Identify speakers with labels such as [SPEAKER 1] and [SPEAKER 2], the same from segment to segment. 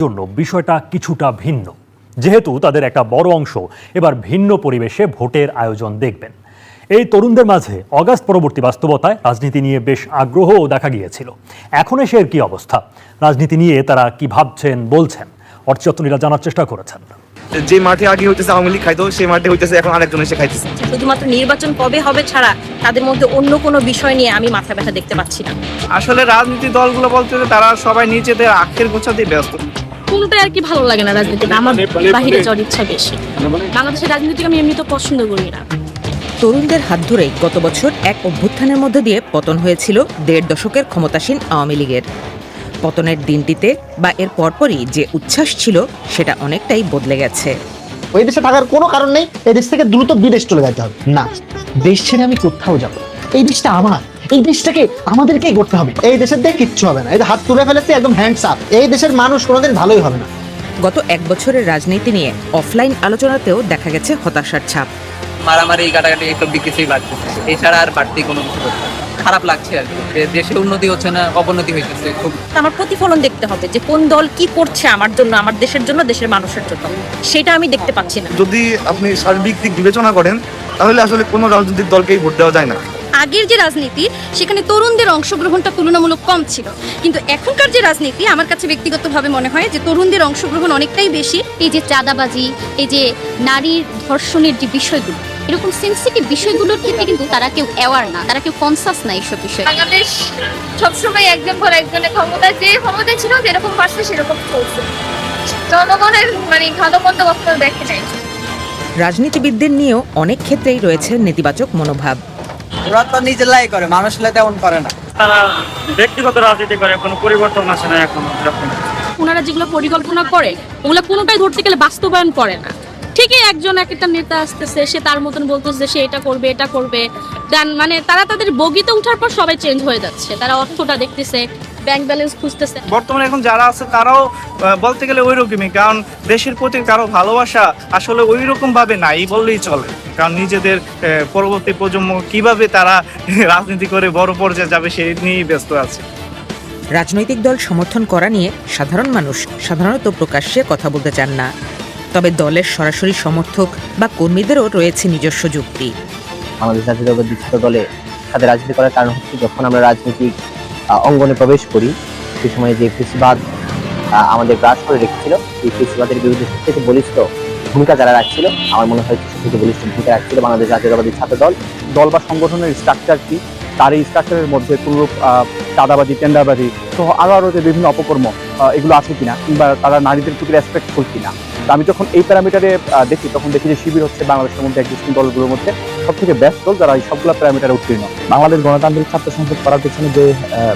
[SPEAKER 1] জন্য বিষয়টা কিছুটা ভিন্ন। যেহেতু তাদের একটা বড় অংশ এবার ভিন্ন পরিবেশে ভোটের আয়োজন দেখবেন। এই তরুণদের মাঝে অগাস্ট পরবর্তী বাস্তবতায় রাজনীতি নিয়ে বেশ আগ্রহও দেখা গিয়েছিল। এখন এসে এর কি অবস্থা? রাজনীতি নিয়ে তারা কি ভাবছেন বলছেন? অর্চত্তনীরা জানার চেষ্টা করেছেন।
[SPEAKER 2] যে মাঠে আগে হইতেছে আওয়ামী লীগ খাইতো সেই মাঠে হইতেছে এখন আরেকজন এসে খাইতেছে।
[SPEAKER 3] শুধুমাত্র নির্বাচন কবে হবে ছাড়া তাদের মধ্যে অন্য কোনো বিষয় নিয়ে আমি মাথা ব্যথা দেখতে পাচ্ছি না।
[SPEAKER 4] আসলে রাজনীতি দলগুলো বলতে তারা সবাই নিজেদের আখের গোছাতেই ব্যস্ত।
[SPEAKER 5] কোনটাই আর কি ভালো লাগে না রাজনীতিতে। আমার বাহিরে যাওয়ার ইচ্ছা বেশি। বাংলাদেশের রাজনীতিকে আমি এমনি তো পছন্দ করি না।
[SPEAKER 6] তরুণদের হাত ধরেই গত বছর এক অভ্যুত্থানের মধ্যে দিয়ে পতন হয়েছিল দেড় দশকের ক্ষমতাসীন আওয়ামী লীগের। পতনের দিনটিতে বা এর পরপরই যে উচ্ছ্বাস ছিল সেটা অনেকটাই বদলে গেছে।
[SPEAKER 7] ওই দেশে থাকার কোনো কারণ নেই এই দেশ থেকে দ্রুত বিদেশ চলে যেতে হবে। না দেশ ছেড়ে আমি কোথাও যাব এই দেশটা আমার। এই দেশটাকে আমাদেরকেই করতে হবে। এই দেশের দিয়ে কিচ্ছু হবে না। এই হাত তুলে ফেলেছে একদম হ্যান্ডস আপ এই দেশের মানুষ কোনোদিন ভালোই হবে না।
[SPEAKER 6] গত এক বছরের রাজনীতি নিয়ে অফলাইন আলোচনাতেও দেখা গেছে হতাশার ছাপ।
[SPEAKER 8] মারামারি কাটাকাটি এইসব কিছুই লাগছে এছাড়া আর বাড়তি কোনো কিছু খারাপ লাগছে আর কি। যে দেশে উন্নতি হচ্ছে না অবনতি হইতেছে খুব।
[SPEAKER 3] আমার প্রতিফলন দেখতে হবে যে কোন দল কি করছে আমার জন্য আমার দেশের জন্য দেশের মানুষের জন্য। সেটা আমি দেখতে পাচ্ছি না।
[SPEAKER 2] যদি আপনি সার্বিক দিক বিবেচনা করেন তাহলে আসলে কোনো রাজনৈতিক দলকেই ভোট দেওয়া যায় না।
[SPEAKER 5] আগের যে রাজনীতি সেখানে তরুণদের অংশগ্রহণটা তুলনামূলক কম ছিল। কিন্তু এখনকার যে রাজনীতি আমার কাছে ব্যক্তিগতভাবে মনে হয় যে তরুণদের অংশগ্রহণ অনেকটাই বেশি।
[SPEAKER 9] এই যে চাঁদাবাজি এই যে নারীর ধর্ষণের যে বিষয়গুলো এরকম সেন্সিটিভ বিষয়গুলোর ক্ষেত্রে কিন্তু তারা কেউ অ্যাওয়ার না তারা কেউ কনসাস না এইসব বিষয়ে।
[SPEAKER 5] বাংলাদেশ সবসময় একজন পর একজনের ক্ষমতা যে ক্ষমতা ছিল যেরকম পারছে সেরকম চলছে। জনগণের মানে ঘাতকন্ত বক্তব্য দেখে নাই।
[SPEAKER 6] রাজনীতিবিদদের নিয়েও অনেক ক্ষেত্রেই রয়েছে নেতিবাচক মনোভাব।
[SPEAKER 8] ওরা তো নিজেরাই করে মানুষ তেমন করে না।
[SPEAKER 4] তারা ব্যক্তিগত রাজনীতি করে কোনো পরিবর্তন আসে না এখন
[SPEAKER 5] ওনারা যেগুলো পরিকল্পনা করে ওগুলো কোনোটাই ধরতে গেলে বাস্তবায়ন করে না। ঠিকই একজন এক একটা নেতা আসতেছে সে তার মতন বলতেছে সে এটা করবে এটা করবে। দেন মানে তারা তাদের বগিতে উঠার পর সবাই চেঞ্জ হয়ে যাচ্ছে। তারা অর্থটা দেখতেছে ব্যাংক ব্যালেন্স খুঁজতেছে।
[SPEAKER 4] বর্তমানে এখন যারা আছে তারাও বলতে গেলে ওই রকমই কারণ দেশের প্রতি কারও ভালোবাসা আসলে ওই রকম ভাবে নাই বললেই চলে। কারণ নিজেদের পরবর্তী প্রজন্ম কীভাবে তারা রাজনীতি করে বড় পর্যায়ে যাবে সেই নিয়েই ব্যস্ত আছে।
[SPEAKER 6] রাজনৈতিক দল সমর্থন করা নিয়ে সাধারণ মানুষ সাধারণত প্রকাশ্যে কথা বলতে চান না। তবে দলের সরাসরি সমর্থক বা কর্মীদেরও রয়েছে নিজস্ব যুক্তি।
[SPEAKER 10] আমাদের ছাত্র দলে সাথে রাজনীতি করার কারণ হচ্ছে যখন আমরা রাজনৈতিক অঙ্গনে প্রবেশ করি। সে সময় যে কৃষিবাদ আমাদের গ্রাস করে রেখেছিল এই কৃষিবাদের বিরুদ্ধে সবথেকে বলিষ্ঠ ভূমিকা যারা রাখছিল আমার মনে হয় সবথেকে বলিষ্ঠ ভূমিকা রাখছিল বাংলাদেশ জাতীয়তাবাদী ছাত্র দল
[SPEAKER 11] দল বা সংগঠনের স্ট্রাকচার কি? তার এই স্ট্রাকচারের মধ্যে কোনরূপ আহ, চাঁদাবাজি টেন্ডারবাজি সহ আরও আরও যে বিভিন্ন অপকর্ম এগুলো আছে কিনা? কিংবা তারা নারীদের প্রতি রেসপেক্টফুল কিনা? আমি যখন এই প্যারামিটারে দেখি, তখন দেখি যে শিবির হচ্ছে বাংলাদেশের মধ্যে এক্সিস্টিং দলগুলোর মধ্যে সব থেকে ব্যস্ত দল যারা এই সবগুলো প্যারামিটারে উত্তীর্ণ। বাংলাদেশ গণতান্ত্রিক ছাত্র সংসদ করার পিছনে যে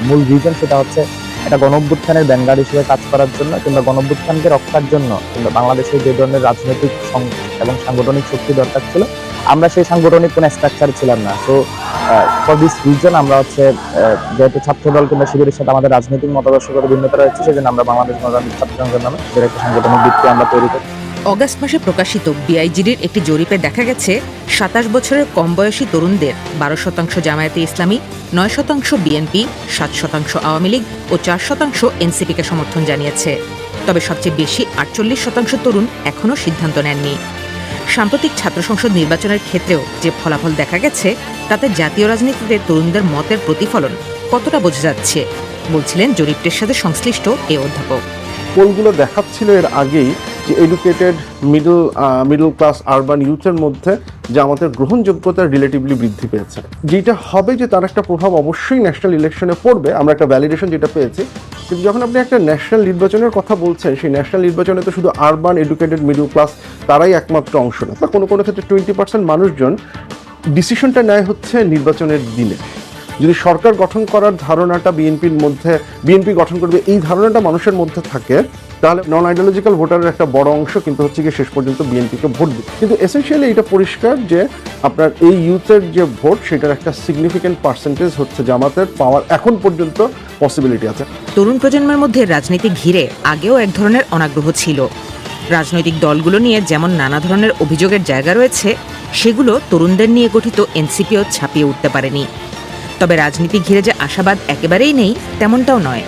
[SPEAKER 11] মূল রিজন সেটা হচ্ছে একটা গণভ্যুত্থানের ব্যাঙ্গার হিসেবে কাজ করার জন্য কিংবা গণভ্যুত্থানকে রক্ষার জন্য কিংবা বাংলাদেশে যে ধরনের রাজনৈতিক এবং সাংগঠনিক শক্তি দরকার ছিল আমরা সেই সাংগঠনিক কোনো স্ট্রাকচার ছিলাম না। তো ফর দিস রিজন আমরা হচ্ছে যেহেতু ছাত্র দল কিংবা শিবিরের সাথে আমাদের রাজনৈতিক মতাদর্শগত ভিন্নতা রয়েছে, সেজন্য আমরা বাংলাদেশ গণতান্ত্রিক ছাত্র সংসদ নামে একটা সাংগঠনিক ভিত্তি আমরা তৈরি করি।
[SPEAKER 6] অগাস্ট মাসে প্রকাশিত বিআইজিডির একটি জরিপে দেখা গেছে, সাতাশ বছরের কম বয়সী তরুণদের বারো শতাংশ জামায়াতে ইসলামী, নয় শতাংশ বিএনপি সাত শতাংশ আওয়ামী লীগ ও চার শতাংশ এনসিপিকে সমর্থন জানিয়েছে। তবে সবচেয়ে বেশি আটচল্লিশ শতাংশ তরুণ এখনও সিদ্ধান্ত নেননি। সাম্প্রতিক ছাত্র সংসদ নির্বাচনের ক্ষেত্রেও যে ফলাফল দেখা গেছে, তাতে জাতীয় রাজনীতিতে তরুণদের মতের প্রতিফলন কতটা বোঝা যাচ্ছে, বলছিলেন জরিপটির সাথে সংশ্লিষ্ট এ অধ্যাপক।
[SPEAKER 12] পোলগুলো দেখাচ্ছিল এর আগেই যে educated middle middle class urban ইউথের মধ্যে যে আমাদের গ্রহণযোগ্যতা রিলেটিভলি বৃদ্ধি পেয়েছে। যেটা হবে যে তার একটা প্রভাব অবশ্যই ন্যাশনাল ইলেকশনে পড়বে, আমরা একটা ভ্যালিডেশন যেটা পেয়েছি। কিন্তু যখন আপনি একটা ন্যাশনাল নির্বাচনের কথা বলছেন, সেই ন্যাশনাল নির্বাচনে তো শুধু আরবান এডুকেটেড মিডল ক্লাস তারাই একমাত্র অংশ না। বা কোনো কোনো ক্ষেত্রে টোয়েন্টি পার্সেন্ট মানুষজন ডিসিশনটা নেয় হচ্ছে নির্বাচনের দিনে। যদি সরকার গঠন করার ধারণাটা বিএনপির মধ্যে বিএনপি গঠন করবে, এই ধারণাটা মানুষের মধ্যে থাকে তাহলে নন আইডিওলজিক্যাল ভোটারের একটা বড় অংশ কিন্তু হচ্ছে গিয়ে শেষ পর্যন্ত বিএনপিকে ভোট দিবে কিন্তু এসেন্সিয়ালি এটা পরিষ্কার যে আপনার এই ইউথের যে ভোট, সেটার একটা সিগনিফিকেন্ট পার্সেন্টেজ হচ্ছে জামাতের পাওয়ার এখন পর্যন্ত পসিবিলিটি আছে।
[SPEAKER 6] তরুণ প্রজন্মের মধ্যে রাজনীতি ঘিরে আগেও এক ধরনের অনাগ্রহ ছিল। রাজনৈতিক দলগুলো নিয়ে যেমন নানা ধরনের অভিযোগের জায়গা রয়েছে, সেগুলো তরুণদের নিয়ে গঠিত এনসিপিও ছাপিয়ে উঠতে পারেনি। তবে রাজনীতি ঘিরে যে আশাবাদ একেবারেই নেই, তেমনটাও নয়।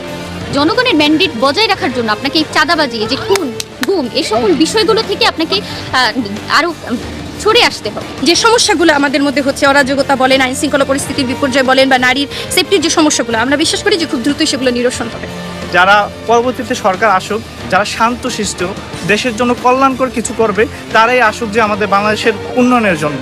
[SPEAKER 9] জনগণের ম্যান্ডেট বজায় রাখার জন্য আপনাকে এই চাঁদাবাজি যে খুন গুম এই সকল বিষয়গুলো থেকে আপনাকে আহ, আরও উম, সরে আসতে হবে।
[SPEAKER 3] যে সমস্যাগুলো আমাদের মধ্যে হচ্ছে অরাজকতা বলেন আইন শৃঙ্খলা পরিস্থিতির বিপর্যয় বলেন বা নারীর সেফটির যে সমস্যাগুলো আমরা বিশ্বাস করি যে খুব দ্রুতই সেগুলো নিরসন হবে।
[SPEAKER 4] যারা পরবর্তীতে সরকার আসুক যারা শান্ত শান্তশিষ্ট দেশের জন্য কল্যাণকর কিছু করবে তারাই আসুক যে আমাদের বাংলাদেশের উন্নয়নের জন্য।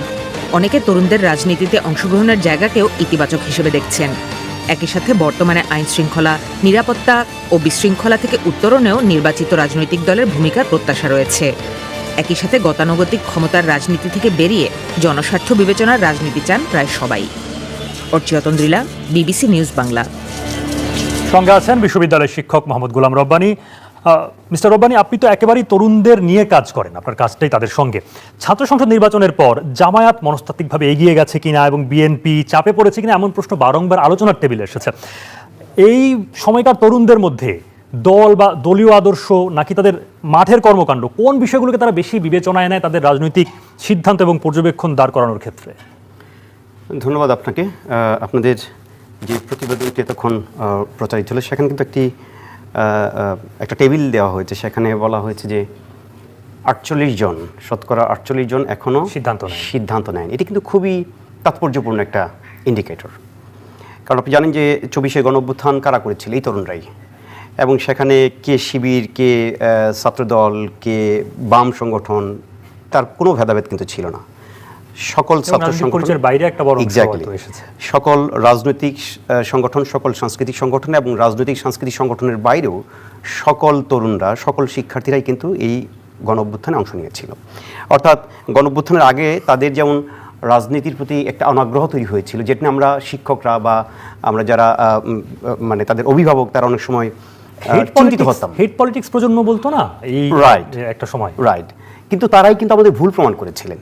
[SPEAKER 6] অনেকে তরুণদের রাজনীতিতে অংশগ্রহণের জায়গাকেও ইতিবাচক হিসেবে দেখছেন। একই সাথে বর্তমানে আইন শৃঙ্খলা নিরাপত্তা ও বিশৃঙ্খলা থেকে উত্তরণেও নির্বাচিত রাজনৈতিক দলের ভূমিকার প্রত্যাশা রয়েছে। একই সাথে গতানুগতিক ক্ষমতার রাজনীতি থেকে বেরিয়ে জনস্বার্থ বিবেচনার রাজনীতি চান প্রায় সবাই। BBC news Bangla.
[SPEAKER 1] সঙ্গে আছেন বিশ্ববিদ্যালয়ের শিক্ষক মোহাম্মদ গুলাম রব্বানী। মিস্টার রব্বানি, আপনি তো একেবারেই তরুণদের নিয়ে কাজ করেন আপনার কাজটাই তাদের সঙ্গে। ছাত্র সংসদ নির্বাচনের পর জামায়াত মনস্তাত্ত্বিকভাবে এগিয়ে গেছে কিনা এবং বিএনপি চাপে পড়েছে কিনা এমন প্রশ্ন বারংবার আলোচনার টেবিলে এসেছে। এই সময়কার তরুণদের মধ্যে দল বা দলীয় আদর্শ নাকি তাদের মাঠের কর্মকাণ্ড, কোন বিষয়গুলোকে তারা বেশি বিবেচনায় নেয় তাদের রাজনৈতিক সিদ্ধান্ত এবং পর্যবেক্ষণ দাঁড় করানোর ক্ষেত্রে?
[SPEAKER 13] ধন্যবাদ আপনাকে। আপনাদের যে প্রতিবেদনটি এতক্ষণ প্রচারিত হলো, সেখানে কিন্তু একটি একটা টেবিল দেওয়া হয়েছে। সেখানে বলা হয়েছে যে আটচল্লিশ জন শতকরা আটচল্লিশ জন এখনও
[SPEAKER 1] সিদ্ধান্ত
[SPEAKER 13] সিদ্ধান্ত নেন এটি কিন্তু খুবই তাৎপর্যপূর্ণ একটা ইন্ডিকেটর কারণ আপনি জানেন যে চব্বিশে গণঅভ্যুত্থান কারা করেছিল? এই তরুণরাই। এবং সেখানে কে শিবির কে ছাত্রদল কে বাম সংগঠন তার কোনো ভেদাভেদ কিন্তু ছিল না। সকল ছাত্র
[SPEAKER 1] রাজনৈতিক
[SPEAKER 13] সংগঠন
[SPEAKER 1] পরিচয়ের বাইরে একটা বড় এসেছে।
[SPEAKER 13] সকল রাজনৈতিক সংগঠন সকল সাংস্কৃতিক সংগঠন এবং রাজনৈতিক সাংস্কৃতিক সংগঠনের বাইরেও সকল তরুণরা সকল শিক্ষার্থীরাই কিন্তু এই গণ অভ্যুত্থানে অংশ নিয়েছিল। অর্থাৎ গণ অভ্যুত্থানের আগে তাদের যেমন রাজনীতির প্রতি একটা অনাগ্রহ তৈরি হয়েছিল যেটা আমরা শিক্ষকরা বা আমরা যারা মানে তাদের অভিভাবক তারা অনেক সময় চিন্তিত হতাম।
[SPEAKER 1] হেট পলিটিক্স প্রজন্ম বলতো না? এই. যে একটা সময়।
[SPEAKER 13] রাইট কিন্তু তারাই কিন্তু আমাদের ভুল প্রমাণ করেছিলেন।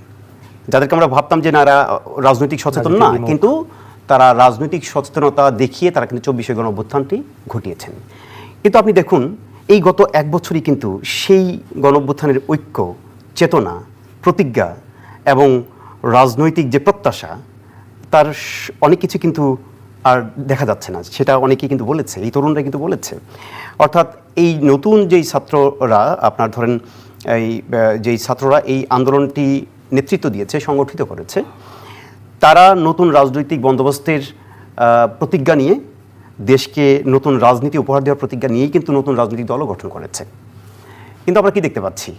[SPEAKER 13] যাদেরকে আমরা ভাবতাম যে না রাজনৈতিক সচেতন না কিন্তু তারা রাজনৈতিক সচেতনতা দেখিয়ে তারা কিন্তু চব্বিশে গণ অভ্যুত্থানটি ঘটিয়েছেন। কিন্তু আপনি দেখুন এই গত এক বছরই কিন্তু সেই গণ অভ্যুত্থানের ঐক্য চেতনা প্রতিজ্ঞা এবং রাজনৈতিক যে প্রত্যাশা তার অনেক কিছু কিন্তু আর দেখা যাচ্ছে না। সেটা অনেকেই কিন্তু বলেছে এই তরুণরা কিন্তু বলেছে। অর্থাৎ এই নতুন যেই ছাত্ররা আপনার ধরেন এই যেই ছাত্ররা এই আন্দোলনটি নেতৃত্ব দিয়েছে সংগঠিত করেছে। তারা নতুন রাজনৈতিক বন্দোবস্তের প্রতিজ্ঞা নিয়ে দেশকে নতুন রাজনীতি উপহার দেওয়ার প্রতিজ্ঞা নিয়েই কিন্তু নতুন রাজনৈতিক দলও গঠন করেছে। কিন্তু আমরা কি দেখতে পাচ্ছি?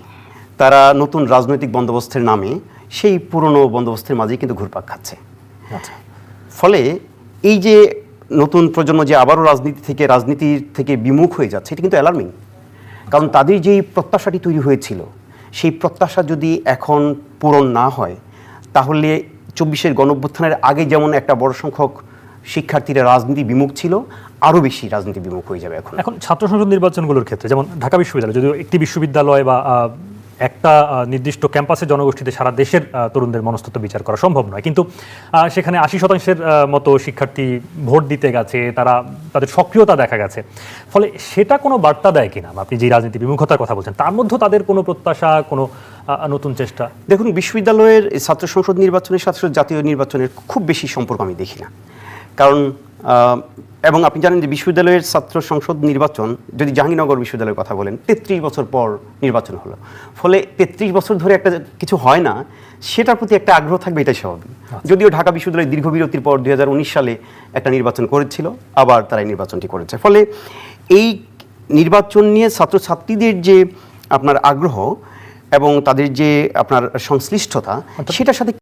[SPEAKER 13] তারা নতুন রাজনৈতিক বন্দোবস্তের নামে সেই পুরনো বন্দোবস্তের মাঝেই কিন্তু ঘুরপাক খাচ্ছে। ফলে এই যে নতুন প্রজন্ম যে আবারও রাজনীতি থেকে রাজনীতির থেকে বিমুখ হয়ে যাচ্ছে এটা কিন্তু অ্যালার্মিং কারণ তাদের যেই প্রত্যাশাটি তৈরি হয়েছিল সেই প্রত্যাশা যদি এখন পূরণ না হয়, তাহলে চব্বিশের গণঅভ্যুত্থানের আগে যেমন একটা বড় সংখ্যক শিক্ষার্থীরা রাজনীতি বিমুখ ছিল, আরও বেশি রাজনীতি বিমুখ হয়ে যাবে এখন।
[SPEAKER 1] এখন ছাত্র সংসদ নির্বাচনগুলোর ক্ষেত্রে, যেমন ঢাকা বিশ্ববিদ্যালয়, যদিও একটি বিশ্ববিদ্যালয় বা একটা নির্দিষ্ট ক্যাম্পাসে জনগোষ্ঠীতে সারা দেশের তরুণদের মনস্তত্ব বিচার করা সম্ভব নয়। কিন্তু সেখানে আশি শতাংশের মতো শিক্ষার্থী ভোট দিতে গেছে, তারা তাদের সক্রিয়তা দেখা গেছে। ফলে সেটা কোনো বার্তা দেয় কিনা? আপনি যে রাজনীতি বিমুখতার কথা বলছেন, তার মধ্যে তাদের কোনো প্রত্যাশা, কোনো নতুন চেষ্টা?
[SPEAKER 13] দেখুন, বিশ্ববিদ্যালয়ের ছাত্র সংসদ নির্বাচনের সাথে জাতীয় নির্বাচনের খুব বেশি সম্পর্ক আমি দেখি না। কারণ এবং আপনি জানেন যে বিশ্ববিদ্যালয়ের ছাত্র সংসদ নির্বাচন যদি জাহাঙ্গীরনগর বিশ্ববিদ্যালয়ের কথা বলেন তেত্রিশ বছর পর নির্বাচন হলো। ফলে তেত্রিশ বছর ধরে একটা কিছু হয় না সেটার প্রতি একটা আগ্রহ থাকবে এটাই স্বাভাবিক। যদিও ঢাকা বিশ্ববিদ্যালয় দীর্ঘ বিরতির পর দু হাজার উনিশ সালে একটা নির্বাচন করেছিল আবার তারা এই নির্বাচনটি করেছে। ফলে এই নির্বাচন নিয়ে ছাত্রছাত্রীদের যে আপনার আগ্রহ এবং তাদের যে আপনার সংশ্লিষ্টতা সেটার সাথে